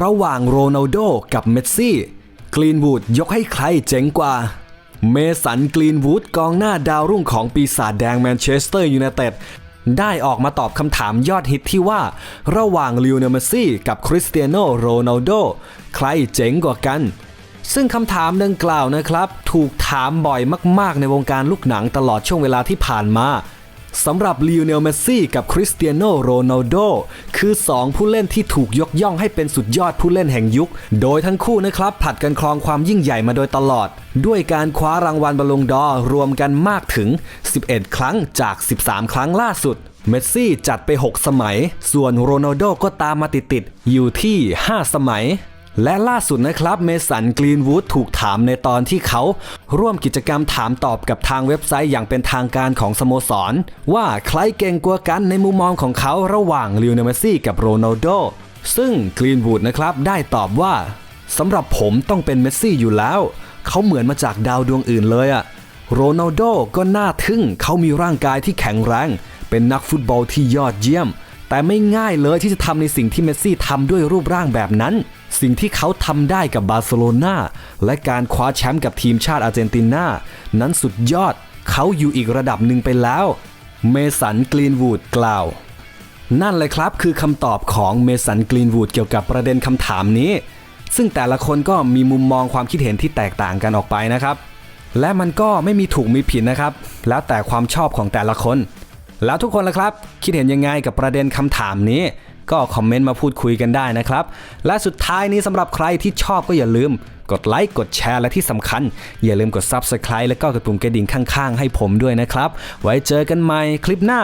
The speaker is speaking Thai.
ระหว่างโรนัลโดกับเมสซี่กรีนวูดยกให้ใครเจ๋งกว่า เมสันกรีนวูดกองหน้าดาวรุ่งของปีศาจแดงแมนเชสเตอร์ยูไนเต็ดได้ออกมาตอบคำถามยอดฮิตที่ว่า ระหว่างลิวเนลเมสซี่กับคริสเตียโนโรนัลโดใครเจ๋งกว่ากัน ซึ่งคำถามดังกล่าวนะครับ ถูกถามบ่อยมากๆในวงการลูกหนังตลอดช่วงเวลาที่ผ่านมา สำหรับลิวเนลเมสซี่กับคริสเตียโนโรนัลโดคือ 2 ผู้เล่นที่ถูกยกย่องให้เป็นสุดยอดผู้เล่นแห่งยุค โดยทั้งคู่นะครับผัดกันครองความยิ่งใหญ่มาโดยตลอด ด้วยการคว้ารางวัลบอลลงดอร์รวมกันมากถึง 11 ครั้งจาก 13 ครั้งล่าสุดเมสซี่จัดไป 6 สมัย ส่วนโรนัลโดก็ตามมาติดๆอยู่ที่ 5 สมัย และล่าสุดนะครับเมสันกรีนวูดถูกถามในตอนที่เขาร่วมกิจกรรมถามตอบกับทางเว็บไซต์อย่างเป็นทางการของสโมสร ว่าใครเก่งกว่ากันในมุมมองของเขาระหว่างลิวเนลเมสซี่กับโรนัลโดซึ่งกรีนวูดนะครับได้ตอบว่าสำหรับผมต้องเป็นเมสซี่อยู่แล้ว เขาเหมือนมาจากดาวดวงอื่นเลยอะโรนัลโดก็น่าทึ่งเขามีร่างกายที่แข็งแรง เป็นนักฟุตบอลที่ยอดเยี่ยม แต่ไม่ง่ายเลยที่จะทำในสิ่งที่เมสซี่ทำด้วยรูปร่างแบบนั้น สิ่งที่เขาทำได้กับบาร์เซโลนาและการคว้าแชมป์กับทีมชาติอาร์เจนตินานั้นสุดยอด เขาอยู่อีกระดับหนึ่งไปแล้ว เมสันกรีนวูดกล่าว นั่นเลยครับคือคำตอบของเมสันกรีนวูดเกี่ยวกับประเด็นคำถามนี้ ซึ่งแต่ละคนก็มีมุมมองความคิดเห็นที่แตกต่างกันออกไปนะครับ และมันก็ไม่มีถูกมีผิดนะครับ แล้วแต่ความชอบของแต่ละคน แล้วทุกคนล่ะครับ คิดเห็นยังไงกับประเด็นคำถามนี้ ก็คอมเมนต์มาพูดคุยกันได้นะครับ และสุดท้ายนี้สำหรับใครที่ชอบก็อย่าลืม กดไลค์กดแชร์และที่สำคัญ อย่าลืมกด Subscribe และก็กดปุ่มกระดิ่งข้างๆ ให้ผมด้วยนะครับ ไว้เจอกันใหม่คลิปหน้า